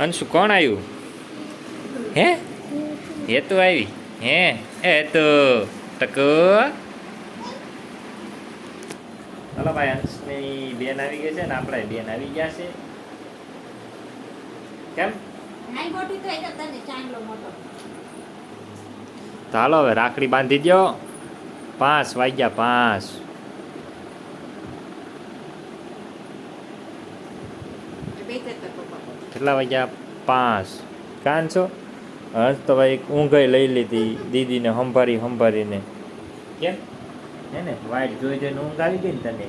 અંશુ કોણ આવ્યું હે? હેતુ આવી. હે? એ તો. ટકો. હલો ભાઈ અંશની બેન આવી ગઈ છે ને આપણે બેન આવી ગયા છે. કેમ? નાઈ મોટી થઈ તો તને ચાંદલો મોટો. તો હાલો હવે રાખડી બાંધી દો પાંચ વાગ્યા પાંચ કેટલા વાગ્યા પાંચ કાન છો હંસ તો ભાઈ ઊંઘાઈ લઈ લીધી દીદીને સંભારી સંભારીને કેમ હે ને વાઈટ જોઈ જોઈને ઊંઘ આવી ગઈ ને તને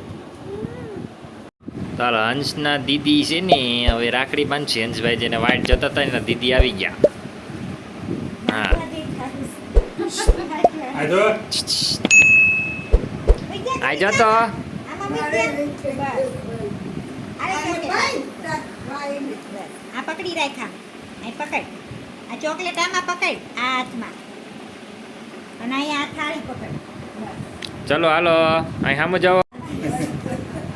તારા હંસના દીદી છે ને હવે રાખડી બાંધશે હંસભાઈ જેને વાઈટ જતા હતા એના દીદી આવી ગયા હા આ જો તો આ પકડી રાખ્યા. આ પકડ. આ ચોકલેટ આમાં પકડ. આ હાથમાં. અને અહીંયા આ થાળી પકડ. ચલો હાલો. અહીં સામે જાઓ.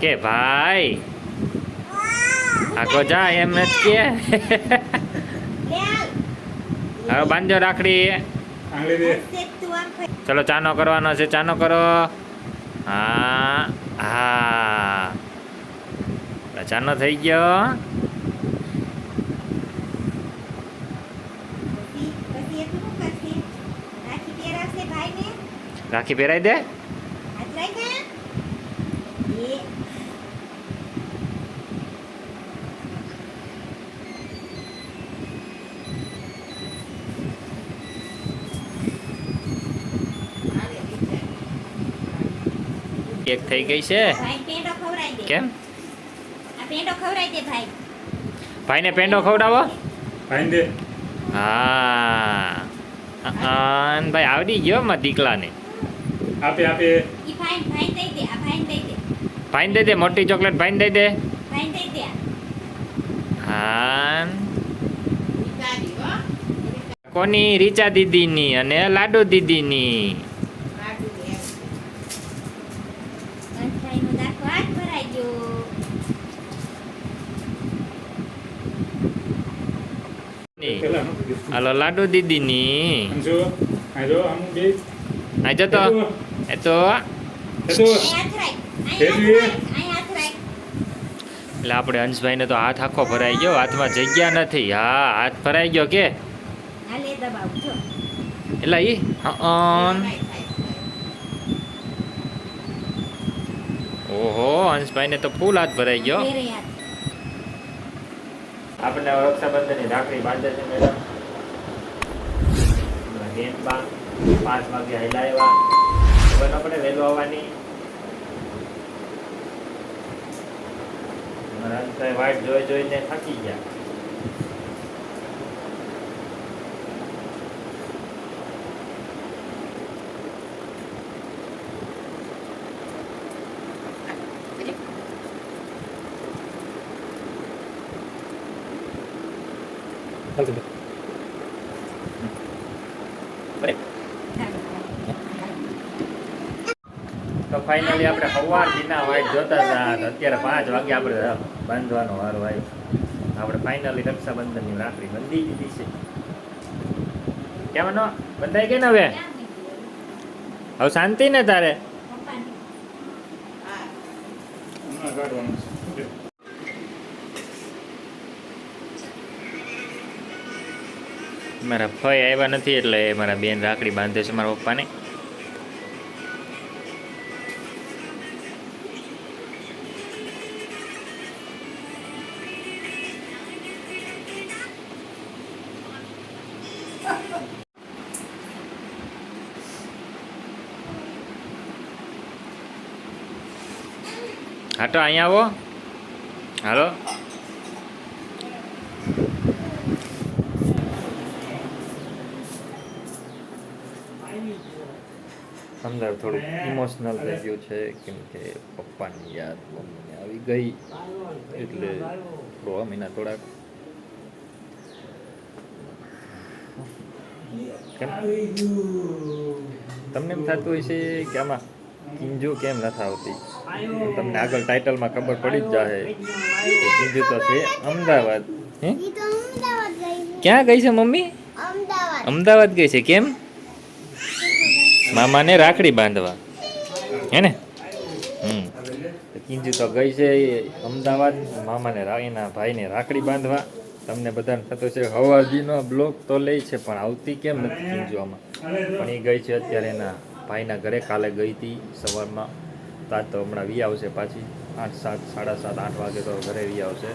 કે ભાઈ? આગો જા એમ જ કે. હવે બાંધો રાખડી. ચલો ચાનો કરવાનો છે ચાનો કરો. હા હા. રચાનો થઈ ગયો. રાખી પહેરાઈ દે હાથ રાખ્યા એ એક થઈ ગઈ છે. કેમ? આ પેંડો ખવડાવી દે ભાઈ. ભાઈને પેંડો ખવડાવો? ભાઈ હા. ભાઈ આવડી ગયો માં દીકલાને. આપે આપે. ભાઈ ભાઈ દે દે. ભાઈને દઈ દે મોટી ચોકલેટ ભાઈને દઈ દે. હા. કોની? રીચા દીદીની અને લાડુ દીદીની ભાઈનો દાખલો હાથ ભરાઈ ગયો પેલા નું કીધું. હાલો લાડુ દીદીની આજો જતો એ તો એટલે આપણે અંશભાઈને તો હાથ આખો ભરાઈ ગયો હાથમાં જગ્યા નથી હા હાથ ભરાઈ ગયો કે એટલે ઈ ઓહો અંશભાઈને તો ફૂલ હાથ ભરાઈ ગયો ફેરે હાથ આપણે રક્ષાબંધનની રાખડી બાંધે છે મેડમ બેન પાંચ વાગે હેલા આપણે વહેલું આવવાની. વાઈટ જોઈ જોઈને થાકી ગયા. તો ફાઇનલી આપણે સવાર દિના વાઈટ જોતા હતા અત્યારે પાંચ વાગે આપણે બાંધવાનો વારો આવ્યો આપણે ફાઇનલી રક્ષાબંધનની રાખડી બંધી દીધી છે. કેમ નો બંધાઈ ગઈ ને હવે? હવે શાંતિ ને તારે? કાઢવાનું મારા ફઈ આવ્યા નથી એટલે મારા બેન રાખડી બાંધે છે મારા પપ્પાને. હા, તો અહીંયા આવો. હાલો. અંદર થોડું ઇમોશનલ થઈ ગયું છે કેમ કે પપ્પાની યાદ મમ્મીને આવી ગઈ. એટલે થોડો મહિના થોડાક. તમને એમ થતું હોય છે કે આમાં કિંજુ કેમ નથી આવતી તમને આગળ ટાઇટલમાં ખબર પડી જ જાહે કિંજુ તો છે અમદાવાદ. હે. ક્યાં ગઈ છે મમ્મી? અમદાવાદ ગઈ છે. કેમ? મામાને રાખડી બાંધવા. હે ને? હમ. તો કિંજુ તો ગઈ છે અમદાવાદ. મામાને એના ભાઈને રાખડી બાંધવા. તમને બધાને થતો છે હવાજીનો બ્લોક તો લે છે પણ આવતી કેમ નથી કિંજુ આમાં? પણ એ ગઈ છે અત્યારે એના ભાઈના ઘરે. કાલે ગઈ હતી સવારમાં. તા તો હમણાં વી આવશે પાછી. આઠ સાત સાડા સાત આઠ વાગે તો ઘરે વી આવશે.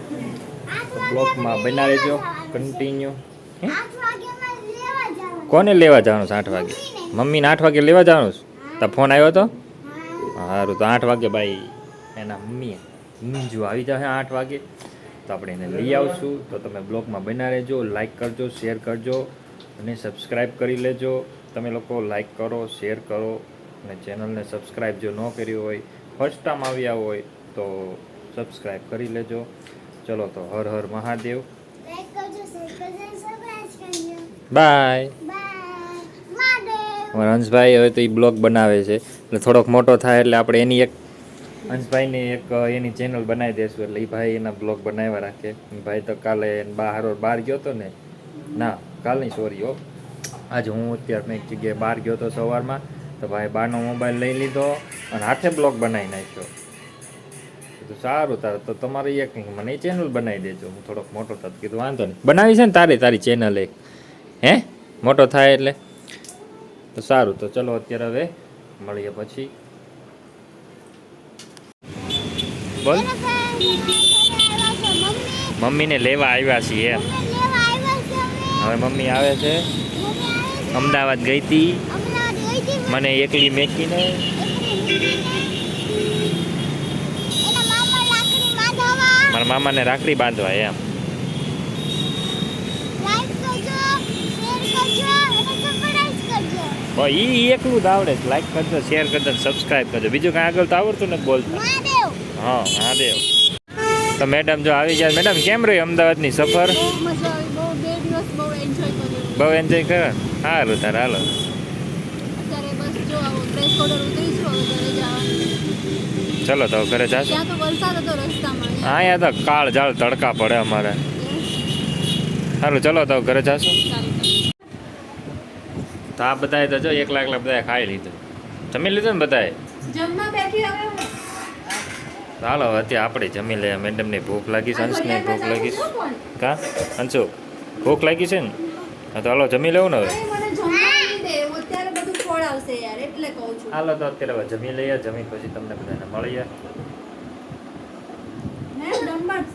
તો બ્લોકમાં બના રહેજો કન્ટિન્યુ. કોને લેવા જવાનું છે આઠ વાગે? મમ્મીને આઠ વાગે લેવા જવાનું છે? તો ફોન આવ્યો તો? હા. સારું તો આઠ વાગે ભાઈ એના મમ્મીએ મીંજુ આવી જશે આઠ વાગે. તો આપણે એને લઈ આવશું. તો તમે બ્લોગમાં બના રહેજો લાઇક કરજો શેર કરજો અને સબસ્ક્રાઈબ કરી લેજો. તમે લોકો લાઇક કરો શેર કરો અને ચેનલને સબસ્ક્રાઈબ જો ન કર્યું હોય ફર્સ્ટ ટાઈમ આવ્યા હોય તો સબસ્ક્રાઈબ કરી લેજો. ચલો તો હર હર મહાદેવ. લાઈક કરજો, શેર કરજો અને સબસ્ક્રાઇબ કરજો. Bye bye. મહાદેવ. અમારા હંસભાઈ હવે તો એ બ્લોગ બનાવે છે. એટલે થોડોક મોટો થાય એટલે આપણે એની એક હંસભાઈની એક એની ચેનલ બનાવી દઈશું એટલે એ ભાઈ એના બ્લોગ બનાવ્યા રાખે. ભાઈ તો કાલે બહાર બહાર ગયો હતો ને? ના, કાલની સોરી હો. આજે હું અત્યારે એક જગ્યાએ બહાર ગયો હતો સવારમાં, તો ભાઈ બહારનો મોબાઈલ લઈ લીધો અને હાથે બ્લોગ બનાવી નાખ્યો. તો સારું તારે, તો તમારે એક મને ચેનલ બનાવી દેજો. હું થોડોક મોટો થતો. કીધું વાંધો નહીં. બનાવી છે ને તારી તારી ચેનલ એક. હે? મોટો થાય એટલે? તો સારું તો ચલો અત્યારે હવે મળીએ પછી બોલ મમ્મીને લેવા આવ્યા છીએ એમ. હવે મમ્મી આવે છે. અમદાવાદ ગઈ હતી. મને એકલી મેકીને. મારા મામાને રાખડી બાંધવા એમ લાઈક કરજો, શેર કરજો અને સબસ્ક્રાઇબ ઈ એકલું જ આવડે. છે લાઈક કરજો શેર કરજો સબસ્ક્રાઈબ કરજો. બીજું કાંઈ આગળ તો આવડતું નથી બોલતા. હા હા દેવ તો મેડમ જો આવી જાય મેડમ કેમ રહી અમદાવાદની સફર? બહુ એન્જોય કરે સારું તારે હાલો. ચલો તો ઘરે જાશ? હા અહીંયા તો કાળ જાળ તડકા પડે અમારે. સારું ચલો તો ઘરે જાશું? આ બધાએ તો જો એકલા એકલા બધાએ ખાઈ લીધું. જમી લીધું ને બધાએ? ચાલો અત્યારે આપણે જમી લઈએ. મેડમને ભૂખ લાગી છે અંશને ભૂખ લાગી છે? કા? અંશુ ભૂખ લાગી છે ને? હા તો હાલો જમી લેવું ને હવે? હાલો તો અત્યારે હવે જમી લઈએ. જમી પછી તમને બધાને મળીએ. ડમ્બર્સ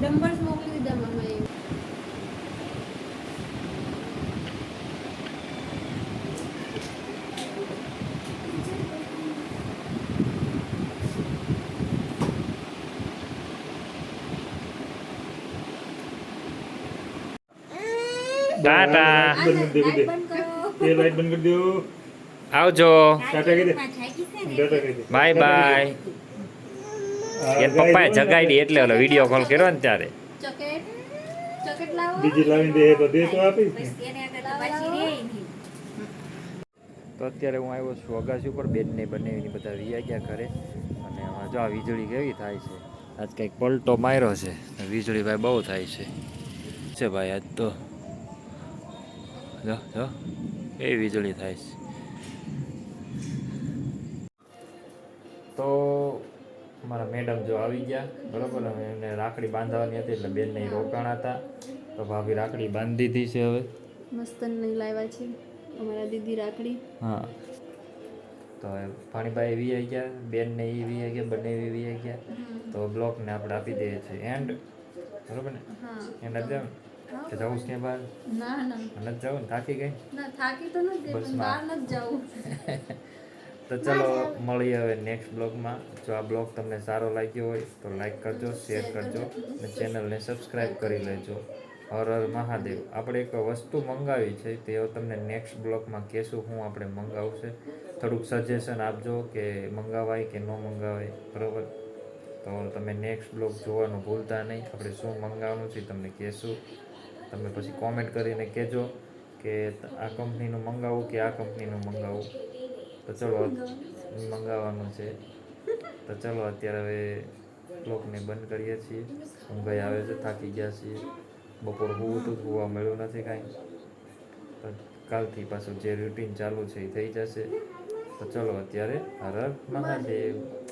ડમ્બર્સ મોકલી દીધા મમ્માએ ટાટા. એ લાઈટ બંધ કરી દો. આવજો ટાટા કહી દે. ટાટા કહી બાય. બાય એન પપ્પાએ જગાઈ દી એટલે ઓલો વીડિયો કોલ કર્યો ને ત્યારે. બીજી લાવી દે તો દે તો આપી તો અત્યારે હું આવ્યો છું અગાસી ઉપર બેનને બંને બધા વી ગયા ઘરે. અને જો આ વીજળી કેવી થાય છે. આજ કંઈક પલટો માર્યો છે. વીજળી ભાઈ બહુ થાય છે. છે ભાઈ આજ તો જો જો. એ વીજળી થાય છે. તો મારા મેડમ જો આવી ગયા બરોબર? અમે એમને રાખડી બાંધવાની હતી એટલે બેનને નહીં રોકાણા હતા તો ભાભી રાખડી બાંધી દીધી છે હવે. મસ્ત નહીં લાવ્યા છે અમારા દીદી રાખડી. હા. તો ભાણીભાઈ એવી આવી ગયા બેન ને એ વી આવી ગયા બંને વી વી આવી ગયા તો બ્લોકને આપણે આપી દઈએ છીએ. એન્ડ બરોબર ને? હા. એન્ડ આપી કે જવું છે બહાર? ના ના. નથી જવું ને થાકી ગઈ? ના થાકી તો નથી બસમાં. બહાર નથી જવું. તો ચલો મળીએ હવે નેક્સ્ટ બ્લોગમાં જો આ બ્લોગ તમને સારો લાગ્યો હોય તો લાઈક કરજો શેર કરજો અને ચેનલને સબસ્ક્રાઈબ કરી લેજો. હર હર મહાદેવ. આપણે એક વસ્તુ મંગાવી છે તે તમને નેક્સ્ટ બ્લોકમાં કહેશું હું આપણે મંગાવશે થોડુંક સજેશન આપજો કે મંગાવાય કે ન મંગાવાય બરાબર? તો તમે નેક્સ્ટ બ્લોગ જોવાનું ભૂલતા નહીં. આપણે શું મંગાવવાનું છે તમને કહેશું. તમે પછી કોમેન્ટ કરીને કહેજો કે આ કંપનીનું મંગાવું કે આ કંપનીનું મંગાવું. તો ચલો, મંગાવવાનું છે. તો ચલો, અત્યારે હવે બ્લોગને બંધ કરીએ છીએ. ઊંઘાઈ આવે છે, થાકી ગયા છીએ. બપોર હોવું તો હોવા મળ્યું નથી કાંઈ. તો કાલથી પાછું જે રૂટીન ચાલુ છે એ થઈ જશે. તો ચલો, અત્યારે હર મહાદેવ.